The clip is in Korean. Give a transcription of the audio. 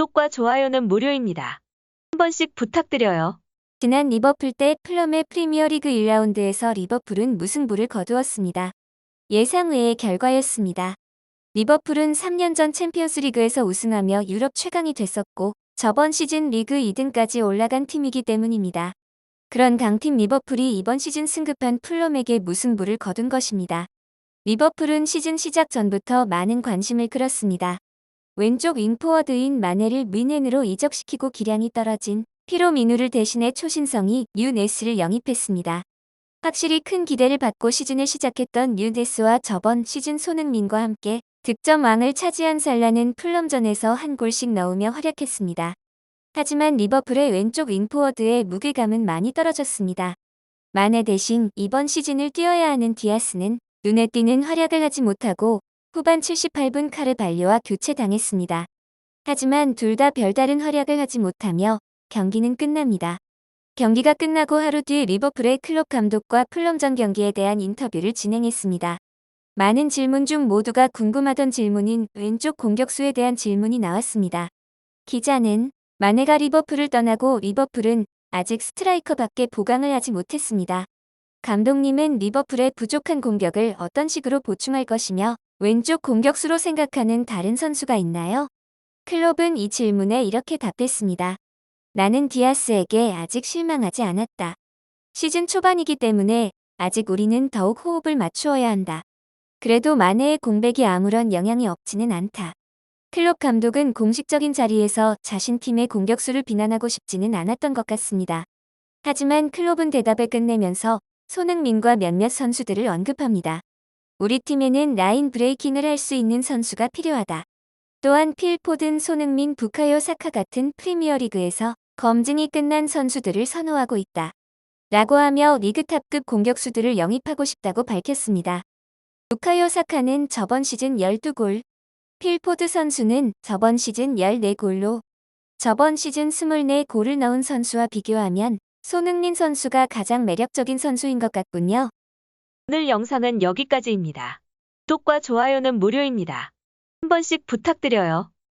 구독과 좋아요는 무료입니다. 한 번씩 부탁드려요. 지난 리버풀 때 플럼의 프리미어리그 1라운드에서 리버풀은 무승부를 거두었습니다. 예상 외의 결과였습니다. 리버풀은 3년 전 챔피언스리그에서 우승하며 유럽 최강이 됐었고 저번 시즌 리그 2등까지 올라간 팀이기 때문입니다. 그런 강팀 리버풀이 이번 시즌 승급한 플럼에게 무승부를 거둔 것입니다. 리버풀은 시즌 시작 전부터 많은 관심을 끌었습니다. 왼쪽 윙포워드인 마네를 윈넨으로 이적시키고 기량이 떨어진 피로미누를 대신해 초신성이 유네스를 영입했습니다. 확실히 큰 기대를 받고 시즌을 시작했던 유네스와 저번 시즌 손흥민과 함께 득점왕을 차지한 살라는 플럼전에서 한 골씩 넣으며 활약했습니다. 하지만 리버풀의 왼쪽 윙포워드의 무게감은 많이 떨어졌습니다. 마네 대신 이번 시즌을 뛰어야 하는 디아스는 눈에 띄는 활약을 하지 못하고 후반 78분 카르발리와 교체당했습니다. 하지만 둘 다 별다른 활약을 하지 못하며 경기는 끝납니다. 경기가 끝나고 하루 뒤 리버풀의 클롭 감독과 플럼전 경기에 대한 인터뷰를 진행했습니다. 많은 질문 중 모두가 궁금하던 질문인 왼쪽 공격수에 대한 질문이 나왔습니다. 기자는 마네가 리버풀을 떠나고 리버풀은 아직 스트라이커밖에 보강을 하지 못했습니다. 감독님은 리버풀의 부족한 공격을 어떤 식으로 보충할 것이며 왼쪽 공격수로 생각하는 다른 선수가 있나요? 클롭은 이 질문에 이렇게 답했습니다. 나는 디아스에게 아직 실망하지 않았다. 시즌 초반이기 때문에 아직 우리는 더욱 호흡을 맞추어야 한다. 그래도 마네의 공백이 아무런 영향이 없지는 않다. 클롭 감독은 공식적인 자리에서 자신 팀의 공격수를 비난하고 싶지는 않았던 것 같습니다. 하지만 클롭은 대답을 끝내면서 손흥민과 몇몇 선수들을 언급합니다. 우리 팀에는 라인 브레이킹을 할 수 있는 선수가 필요하다. 또한 필 포든 손흥민 부카요 사카 같은 프리미어리그에서 검증이 끝난 선수들을 선호하고 있다. 라고 하며 리그 탑급 공격수들을 영입하고 싶다고 밝혔습니다. 부카요 사카는 저번 시즌 12골, 필포드 선수는 저번 시즌 14골로 저번 시즌 24골을 넣은 선수와 비교하면 손흥민 선수가 가장 매력적인 선수인 것 같군요. 오늘 영상은 여기까지입니다. 구독과 좋아요는 무료입니다. 한 번씩 부탁드려요.